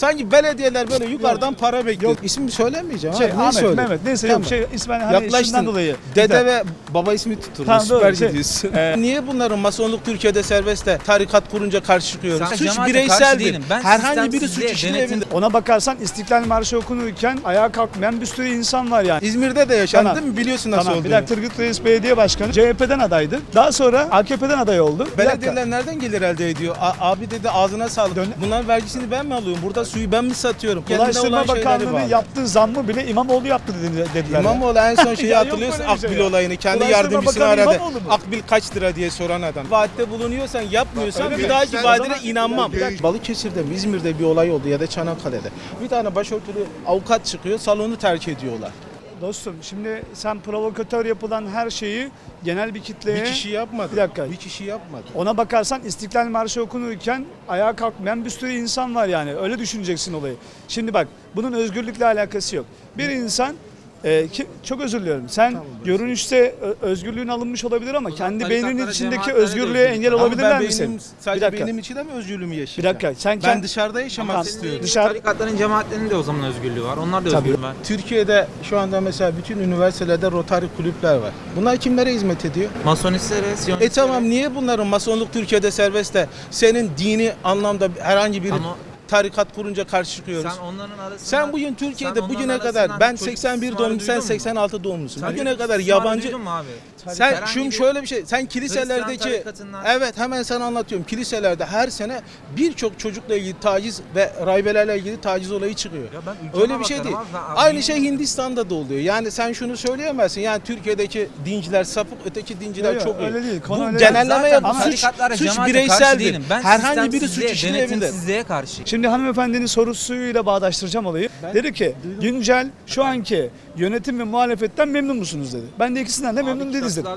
Sanki belediyeler böyle yukarıdan para bekliyor. Yok. İsmi söylemeyeceğim. Şey, abi, Ahmet, söyle? Mehmet neyse Tamam. yok şey ismen hani Yaklaştın. işinden dolayı. Dede ve baba ismi tutuldu. Tamam, doğru. Süper Şey, gidiyorsun. e, Niye bunların masonluk Türkiye'de serbest de tarikat kurunca karşı çıkıyoruz? Sen Suç bireyseldir. Ben Herhangi biri suç sistemsizliğe, işleyebilir. Ona bakarsan İstiklal Marşı okunurken ayağa kalkmayan bir sürü insan var yani. İzmir'de de yaşandı Tamam. değil mi? Biliyorsun nasıl Tamam bir olduğunu. dakika Turgut Reis Belediye Başkanı CHP'den adaydı. Daha sonra AKP'den aday oldu. Bir. Belediyeler nereden gelir elde ediyor? A- abi dedi ağzına sağlık. Dön- Bunların vergisini ben mi alıyorum? Burada suyu ben mi satıyorum? Kendine Ulaştırma olan şeyleri Bakanlığı'nın bağlı. yaptığı zammı bile İmamoğlu yaptı dedi- dediler. İmamoğlu en son şeyi Ya yok hatırlıyorsun böyle bir şey Akbil ya. olayını. Kendi Ulaştırma yardımcısını Bakanı aradı. İmamoğlu mu? Akbil kaç lira diye soran adam. Vaatte bulunuyorsan yapmıyorsan bir dahaki Sen- vaadine inanmam. Bir dakika. Balıkesir'de mi İzmir'de bir olay oldu ya da Çanakkale'de. Bir tane başörtülü avukat çıkıyor salonu terk ediyorlar. Dostum şimdi sen provokatör yapılan her şeyi genel bir kitleye... Bir kişi yapmadı. Bir dakika. Bir kişi yapmadı. Ona bakarsan İstiklal Marşı okunurken ayağa kalkmayan bir sürü insan var yani. Öyle düşüneceksin olayı. Şimdi bak bunun özgürlükle alakası yok. Bir insan e, ki, çok özür diliyorum. Sen görünüşte ö- özgürlüğün alınmış olabilir ama kendi tarikatlara, beyninin içindeki cemaatlere de özgürlüğe özgürlük engel. Ama olabilirler ben misin? Bir sadece dakika. benim içinde mi özgürlüğümü Bir yaşayacağım? dakika. Sen Ben kend- dışarıda yaşamak Tamam. istiyorum. Dışarı- Tarikatların, cemaatlerin de o zaman özgürlüğü var. Onlar da Tabii. özgür. Türkiye'de şu anda mesela bütün üniversitelerde Rotary kulüpler var. Bunlar kimlere hizmet ediyor? Masonistlere, Siyonistlere. E tamam niye bunların masonluk Türkiye'de serbest de senin dini anlamda herhangi bir Ama- tarikat kurunca karşı çıkıyoruz? Sen onların arasından... Sen bugün Türkiye'de bugüne kadar ben çocuk 81 istismarı doğumluyum sen duydun mu? 86 doğumlusun. Bugüne kadar yabancı abi? sen Herhangi şimdi bir şöyle bir şey sen kiliselerdeki tarikatından- evet hemen sana anlatıyorum. Kiliselerde her sene birçok çocukla ilgili taciz ve raybelerle ilgili taciz olayı çıkıyor. Ya ben ülkeme Öyle bir şey bakarım değil. abi. Ben- Aynı şey Hindistan'da da oluyor. Yani sen şunu söyleyemezsin. Yani Türkiye'deki dinciler sapık, öteki dinciler Yok, çok iyi. öyle değil. Konu Bu öyle değil. genelleme Zaten yap. bu Suç, tarikatlara, suç cemaate karşı bireyseldir. değilim. Ben Herhangi biri suç sistemsizliğe, işleyebilir. denetimsizliğe karşı. Şimdi hanımefendinin sorusuyla bağdaştıracağım olayı. dedi ki güncel şu anki yönetim ve muhalefetten memnun musunuz dedi. Ben de ikisinden de memnun değiliz dedim.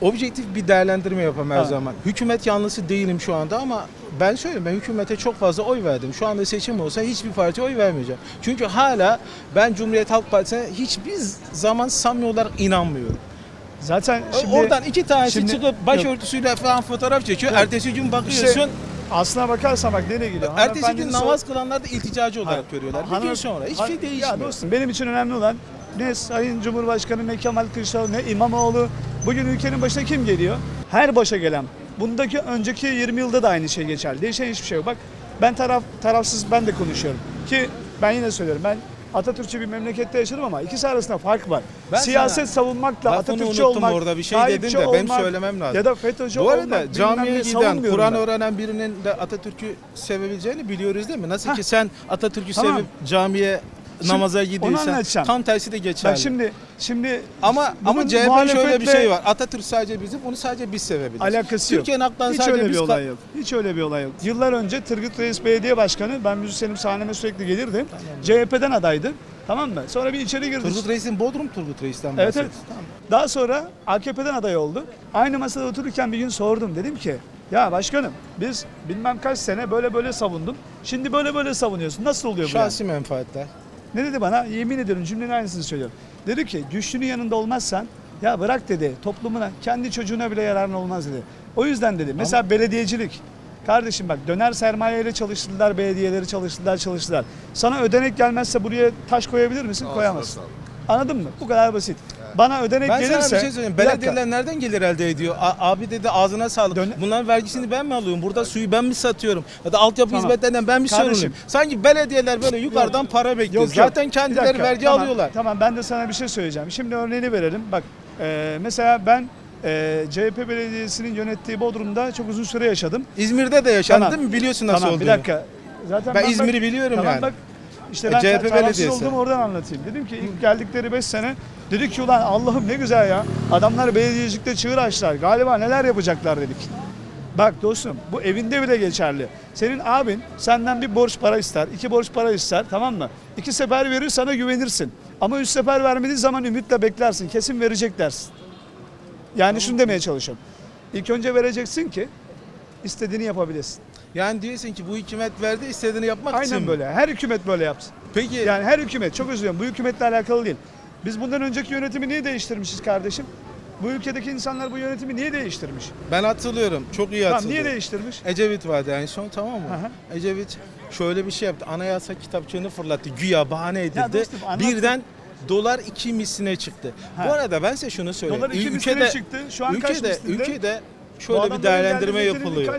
Objektif bir değerlendirme yapamam her Ha. zaman. Hükümet yanlısı değilim şu anda ama ben söyleyeyim ben hükümete çok fazla oy verdim. Şu anda seçim olsa hiçbir partiye oy vermeyeceğim. Çünkü hala ben Cumhuriyet Halk Partisi'ne hiçbir zaman samimi olarak inanmıyorum. Zaten şimdi Oradan iki tanesi şimdi- çıkıp başörtüsüyle falan fotoğraf çekiyor. Yok. Ertesi gün bakıyorsun. İşte aslına bakarsan bak nereye gidiyor? ertesi gün Hanımefendinin namaz kılanlar da ilticacı olarak Hayır. görüyorlar. Bir Hanım- gün sonra hiçbir Han- şey Ya değişmiyor. dostum benim için önemli olan ne Sayın Cumhurbaşkanı ne Kemal Kılıçdaroğlu ne İmamoğlu bugün ülkenin başına kim geliyor? Her başa gelen. Bundaki önceki 20 yılda da aynı şey geçerli. Değişen hiçbir şey yok. Bak ben taraf tarafsız ben de konuşuyorum. Ki ben yine söylüyorum ben Atatürkçü bir memlekette yaşadım ama ikisi arasında fark var. Ben Siyaset sana- savunmakla Lafını Atatürkçü olmak, orada bir şey dedin de benim olmak söylemem lazım. Ya da FETÖ'cü Bu olmak, arada bilmem camiye giden, Kur'an öğrenen birinin de Atatürk'ü sevebileceğini biliyoruz değil mi? Nasıl Hah. ki sen Atatürk'ü Tamam. sevip camiye namaza onu gidiyorsan anlatacağım. tam tersi de geçerli. Bak şimdi şimdi ama ama bunun CHP'nin şöyle bir muhalefetle- şey var. Atatürk sadece bizim, onu sadece biz sevebiliriz. Alakası yok. Türkiye'nin haklarını Hiç sadece öyle bir biz olay yok. Hiç öyle bir olay yok. Yıllar önce Turgut Reis Belediye Başkanı, ben müzisyenim sahneme sürekli gelirdim. CHP'den adaydı. Tamam mı? Sonra bir içeri girdi. Turgut Reis'in Bodrum Turgut Reis'ten Evet bahsediyor. evet. Daha sonra AKP'den aday oldu. Aynı masada otururken bir gün sordum. Dedim ki ya başkanım biz bilmem kaç sene böyle böyle savundun. Şimdi böyle böyle savunuyorsun. Nasıl oluyor bu yani? Şahsi menfaatler. Ne dedi bana? Yemin ediyorum cümlenin aynısını söylüyorum. Dedi ki güçlünün yanında olmazsan ya bırak dedi toplumuna kendi çocuğuna bile yararın olmaz dedi. O yüzden dedi mesela belediyecilik. Kardeşim bak döner sermayeyle çalıştırdılar, belediyeleri çalıştırdılar, çalıştırdılar. Sana ödenek gelmezse buraya taş koyabilir misin? Koyamazsın. Anladın mı? Bu kadar basit. Bana ödenek Ben gelirse... sana bir şey söyleyeyim. Bir. Belediyeler nereden gelir elde ediyor? A- abi dedi ağzına sağlık. Dön- Bunların vergisini ben mi alıyorum? Burada suyu ben mi satıyorum? Ya da altyapı Tamam. hizmetlerinden ben mi sorumluyum? Sanki belediyeler böyle yukarıdan para bekliyor. Yok. Zaten kendileri dakika, vergi tamam, alıyorlar. Tamam ben de sana bir şey söyleyeceğim. Şimdi örneğini verelim. Bak e, mesela ben e, CHP belediyesinin yönettiği Bodrum'da çok uzun süre yaşadım. İzmir'de de yaşandı Tamam. değil mi? Biliyorsun nasıl tamam olduğunu. bir dakika. Zaten Ben bak- İzmir'i biliyorum tamam, yani. Bak, işte E, ben CHP CHP tarafsız olduğumu oradan anlatayım. Dedim ki ilk geldikleri 5 sene dedik ki ulan Allah'ım ne güzel ya. Adamlar belediyecilikte çığır açtılar. Galiba neler yapacaklar dedik. Bak dostum bu evinde bile geçerli. Senin abin senden bir borç para ister, iki borç para ister tamam mı? İki sefer verir sana güvenirsin. Ama üç sefer vermediği zaman ümitle beklersin. Kesin verecek dersin. Yani şunu demeye çalışıyorum. İlk önce vereceksin ki istediğini yapabilesin. Yani diyorsun ki bu hükümet verdi istediğini yapmak için Aynen mi? böyle. Her hükümet böyle yapsın. Peki Yani her hükümet çok özür dilerim bu hükümetle alakalı değil. Biz bundan önceki yönetimi niye değiştirmişiz kardeşim? Bu ülkedeki insanlar bu yönetimi niye değiştirmiş? Ben hatırlıyorum. Çok iyi Tamam hatırlıyorum. niye değiştirmiş? Ecevit vardı en son tamam mı? Hı. Ecevit şöyle bir şey yaptı. Anayasa kitapçığını fırlattı. Güya bahane edildi. dostum. Birden dolar iki misline çıktı. Ha. Bu arada ben size şunu söyleyeyim. Dolar iki misline çıktı. Şu an kaç ülkede, mislinde? ülkede şöyle bir değerlendirme yapılıyor.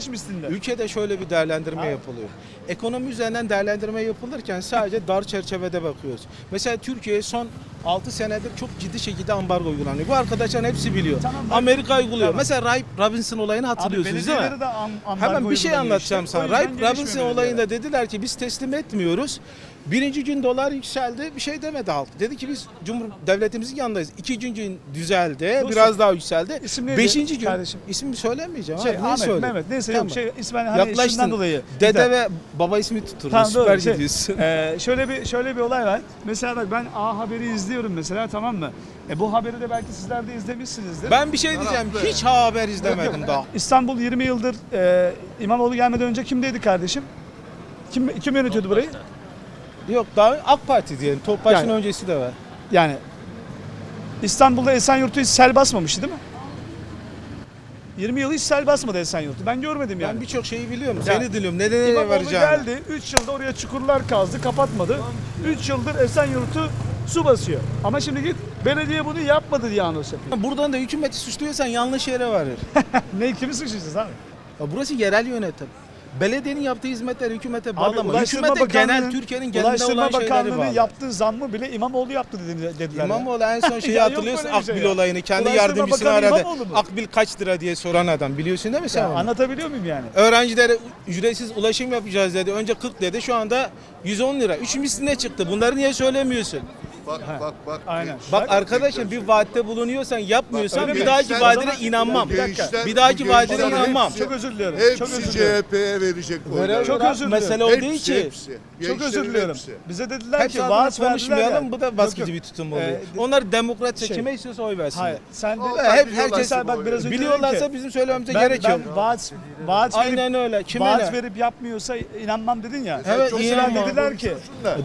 Ülkede şöyle bir değerlendirme Ha. yapılıyor. Ekonomi üzerinden değerlendirme yapılırken sadece dar çerçevede bakıyoruz. Mesela Türkiye son 6 senedir çok ciddi şekilde ambargo uygulanıyor. Bu arkadaşların hepsi biliyor. Tamam, bak- Amerika uyguluyor. Tamam. Mesela Rahip Robinson olayını hatırlıyorsunuz değil mi? belediyeleri de am, ambargo Hemen bir şey anlatacağım işte. sana. O yüzden Rahip gelişmiyor Robinson belediyeler. olayında dediler ki biz teslim etmiyoruz. Birinci gün dolar yükseldi bir şey demedi halk. Dedi ki biz Cumhur devletimizin yanındayız. İkinci gün düzeldi Dostum, biraz daha yükseldi. isim neydi Beşinci gün kardeşim? isim söylemeyeceğim. Şey, abi, ne Ahmet, söyleyeyim? Mehmet neyse Tamam. yok şey İsmail hani Yaklaştın. işinden dolayı. Dede ve baba ismi tutturdu. Tamam Süper doğru. Şey, gidiyorsun. şöyle bir şöyle bir olay var. Mesela bak ben A Haber'i izliyorum mesela tamam mı? E, bu haberi de belki sizler de izlemişsinizdir. Ben bir şey diyeceğim. Hiç haber izlemedim daha. İstanbul 20 yıldır e, İmamoğlu gelmeden önce kimdeydi kardeşim? Kim kim yönetiyordu burayı? Yok daha AK Parti diyelim. Topbaş'ın Yani- öncesi de var. Yani İstanbul'da Esenyurt'u hiç sel basmamıştı değil mi? 20 yıl hiç sel basmadı Esenyurt'u. Ben görmedim yani. Ben birçok şeyi biliyorum. Seni diliyorum. Nedeni İmamoğlu vereceğim. geldi. 3 yılda oraya çukurlar kazdı, kapatmadı. 3 yıldır Esenyurt'u su basıyor. Ama şimdi git belediye bunu yapmadı diye anons yapıyor. Buradan da hükümeti suçluyorsan yanlış yere varır. ne kimi suçlayacağız abi? Ya burası yerel yönetim. Belediyenin yaptığı hizmetler hükümete bağlama. Ulaştırma Hükümete genel Türkiye'nin genelinde olan şeyleri bağlı. yaptığı zammı bile İmamoğlu yaptı dedi- dediler. İmamoğlu en son şeyi hatırlıyorsun şey Akbil ya. olayını. Kendi Ulaştırma yardımcısını Bakanı aradı. Akbil kaç lira diye soran adam. Biliyorsun değil mi sen? Ya, onu? anlatabiliyor muyum yani? Öğrencilere ücretsiz ulaşım yapacağız dedi. Önce 40 dedi. Şu anda 110 lira. Üç misline çıktı. Bunları niye söylemiyorsun? Bak bak bak. Aynen. Bak arkadaşım bir vaatte bulunuyorsan yapmıyorsan Bak, bir öyle dahaki mi? vaadine inanmam. Bir dakika. Bir dahaki vaadine inanmam. Çok özür diliyorum. çok Hepsi özür diliyorum. CHP'ye verecek oyları. Çok özür dilerim. Mesele o değil Hepsi, ki. hepsi. Çok Gençlerin özür diliyorum. hepsi. Bize dediler Hepsi ki vaat verdiler konuşmayalım. ya. Bu da baskıcı yok. bir tutum oluyor. Ee, Onlar demokrat şey- seçime istiyorsa oy versin. Hayır. Sen de O- hep herkes bak biraz önce biliyorlarsa ki, bizim söylememize ben, gerek ben yok. vaat, vaat verip, Aynen öyle. Kime vaat ne? verip yapmıyorsa inanmam dedin ya. Evet, inanmam. dediler ki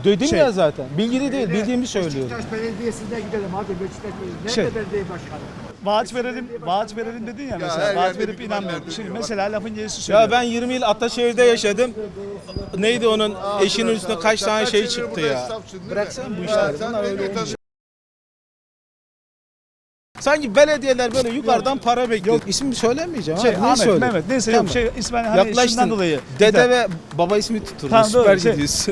Dedim Şey- ya zaten. Bilgili değil, bildiğimi söylüyorum. Beşiktaş Belediyesi'ne gidelim hadi Beşiktaş Belediyesi. Şey- Nerede belediye başkanı? vaat verelim, vaat verelim dedin ya mesela. her vaat yerde verip bir inanmıyorum. Şimdi mesela lafın gelişi söylüyorum. Ya ben 20 yıl Ataşehir'de yaşadım. Neydi onun eşinin üstüne kaç tane şey çıktı ya. Bıraksana bu işleri. Bunlar öyle. Sanki belediyeler böyle yukarıdan para bekliyor. Yok. İsmi söylemeyeceğim. Şey, abi, ne Ahmet? Mehmet neyse Tamam. yok şey İsmail hani işinden Yaklaştın. dolayı. Dede ve baba ismi tutturdu. Tamam, doğru, Süper şey- gidiyorsun.